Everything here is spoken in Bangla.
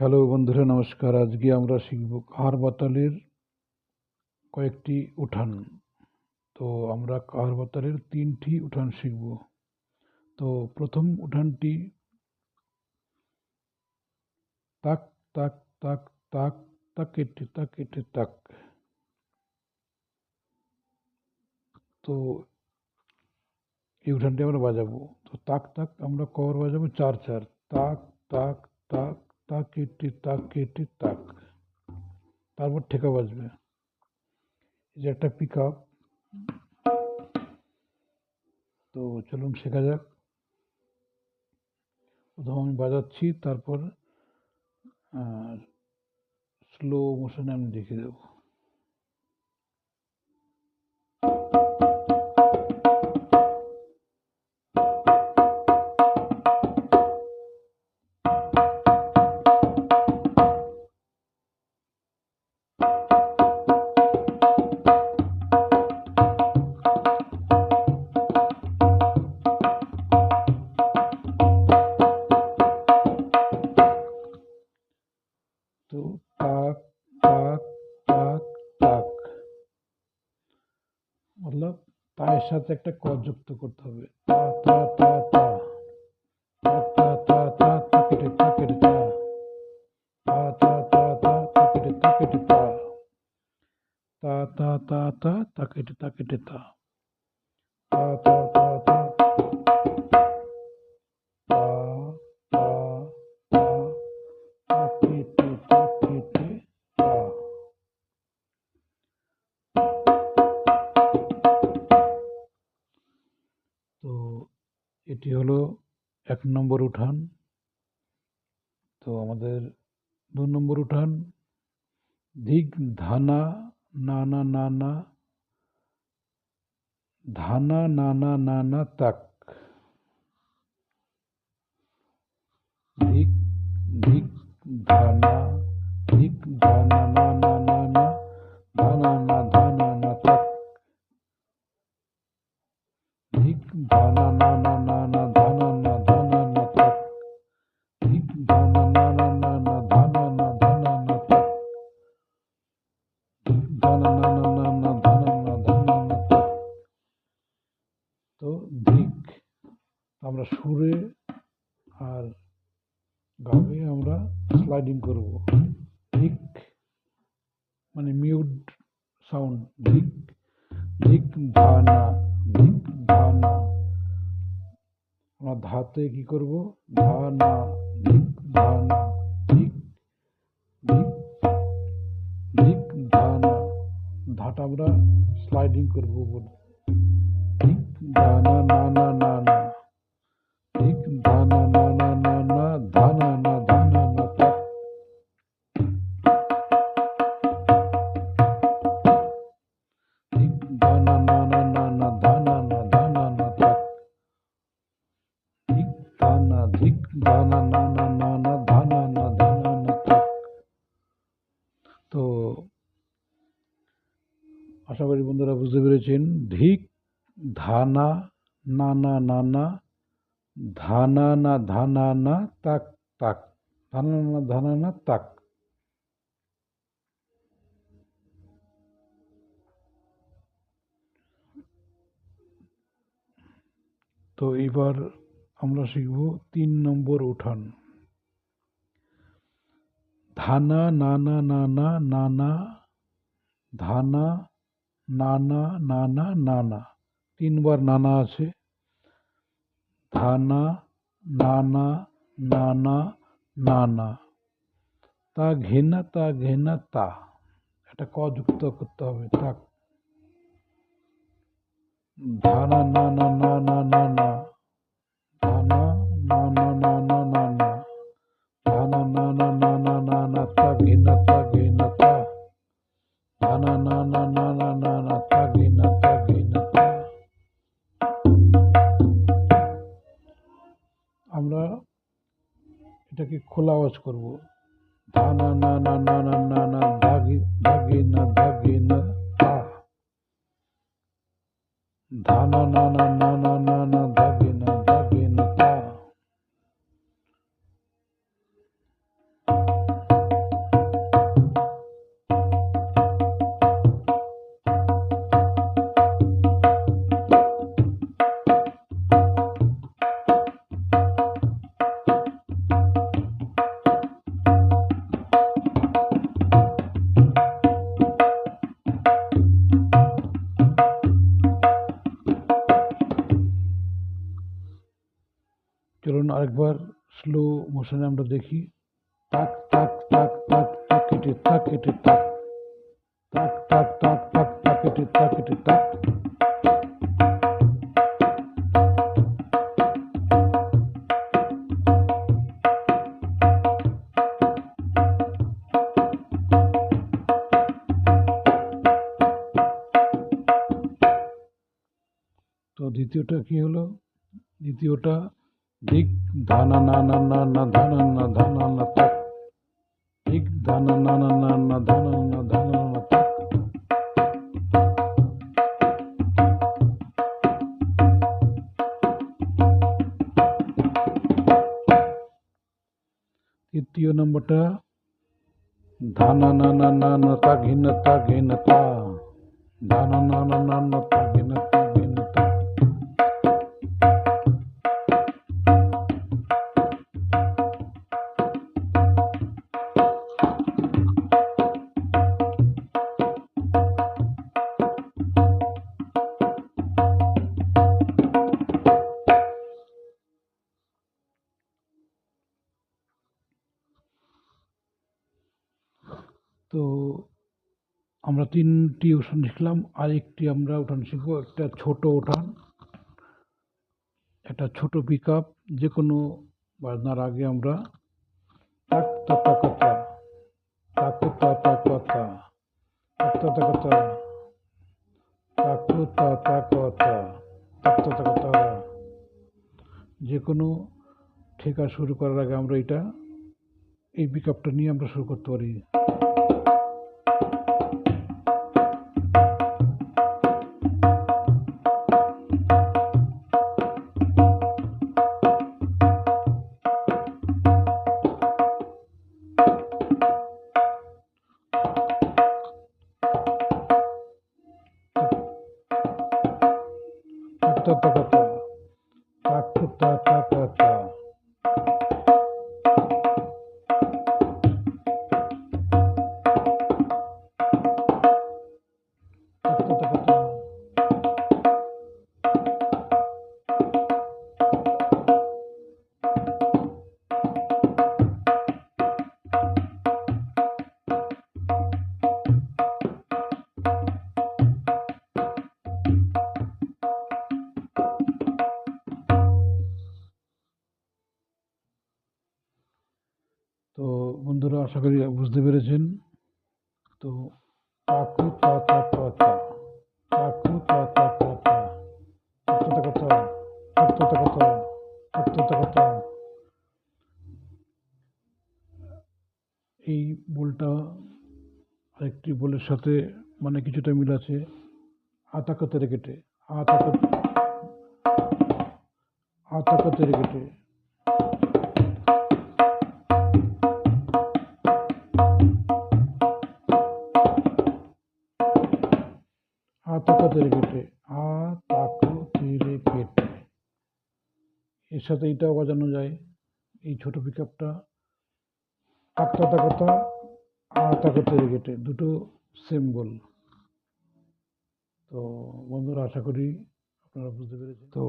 হ্যালো বন্ধুরা, নমস্কার। আজকে আমরা শিখব কাহার বাতালের কয়েকটি উঠান। তো আমরা কাহার বাতালের তিনটি উঠান শিখব। তো প্রথম উঠানটি তাক তাক তাক তাক, তাকেটে তাকেটে, তাক। তো এই উঠানটি আমরা বাজাবো। তো তাক তাক আমরা কবার বাজাবো? চার চার। তাক তাক তাক তাক কেটে তাক কেটে তাক। তারপর ঠেকা বাজবে। এই যে একটা পিক আপ তো চলুন শেখা যাক। প্রথম আমি বাজাচ্ছি, তারপর স্লো মোশনে আমি দেখিয়ে দেবো। সাথে একটা ক যুক্ত করতে হবে তা তা তা তা তা তা তা তা তা কেটে তা এক নম্বর উঠান। তো আমাদের দু নম্বর উঠান। ধিক ধানা নানা নানা ধানা নানা নানা তাক। ধিক ধিক ধানা ধিক ধানা তো ধিক আমরা সুরে আর গাবে আমরা স্লাইডিং করব। ধিক মানে মিউট সাউন্ড ধিক ধিক ধানা ধিক ধানা আমরা ধাতে কি করব? ধানা ধিক ধানা ধাটা আমরা স্লাইডিং করব বলে ধিক ধানা না না না না ধিক ধানা না না না না ধানা না ধানা না তাক ধিক ধানা না না না না ধানা না ধানা না তাক ধিক ধানা ধিক ধানা না না না আশা করি বন্ধুরা বুঝতে পেরেছেন। ধিক, ধানা নানা নানা ধানা, না ধানা, না, তাক তাক, ধানা, না ধানা, না, তাক। তো এবার আমরা শিখব তিন নম্বর উঠান। ধানা নানা নানা নানা ধানা নানা নানা নানা তিনবার নানা আছে ধানা নানা নানা নানা তা ঘেনা তা ঘেনা তা এটা ক যুক্ত করতে হবে তা ধানা নানা নানা নানা ধানা নানা নানা নানা ধানা নানা নানা নানা তা ঘেনা তা ঘেনা তা ধানা নানা নানা নানা খোলা আওয়াজ করব ধানা না না না না না না ধাগে ধাগে না ধাগে না তা ধানা না না না না না না মোশনে আমরা দেখি। তাক তাক তাক তাক তাক, কেটে তাক কেটে, তাক। তাক তাক তাক তাক তাক, কেটে তাক কেটে, তাক। তো দ্বিতীয়টা কি হলো? দ্বিতীয়টা దిగ్ ధన నన నన ధన ధన నత దిగ్ ధన నన నన ధన ధన నత তৃতীয় নম্বরটা ধানা না না না তা ঘিন তা ঘিন তা ধানা না না না তা ঘিন আমরা তিনটি উঠান শিখলাম আর একটি আমরা উঠান শিখব একটা ছোট উঠান একটা ছোট পিক আপ যে কোনো বাজনার আগে আমরা টাক যে কোনো ঠেকা শুরু করার আগে আমরা এটা এই পিক আপটা নিয়ে আমরা শুরু করতে পারি বুঝতে পেরেছেন? তো চাকু চাচা চাচা চাকু কথা। কথা। কথা। এই বোলটা আরেকটি বোলের সাথে মানে কিছুটা মিল আছে। আতাকাতের কেটে আতাকাত। আতাকাতের কেটে তাকা তেরে কেটে, আ তাকু তেরে কেটে। এর সাথে এটাও বাজানো যায়। এই ছোট পিক আপটা আত্মা তাকাতা আ তাকা দুটো সিম্বল তো, বন্ধুরা, আশা করি আপনারা বুঝতে পেরেছেন। তো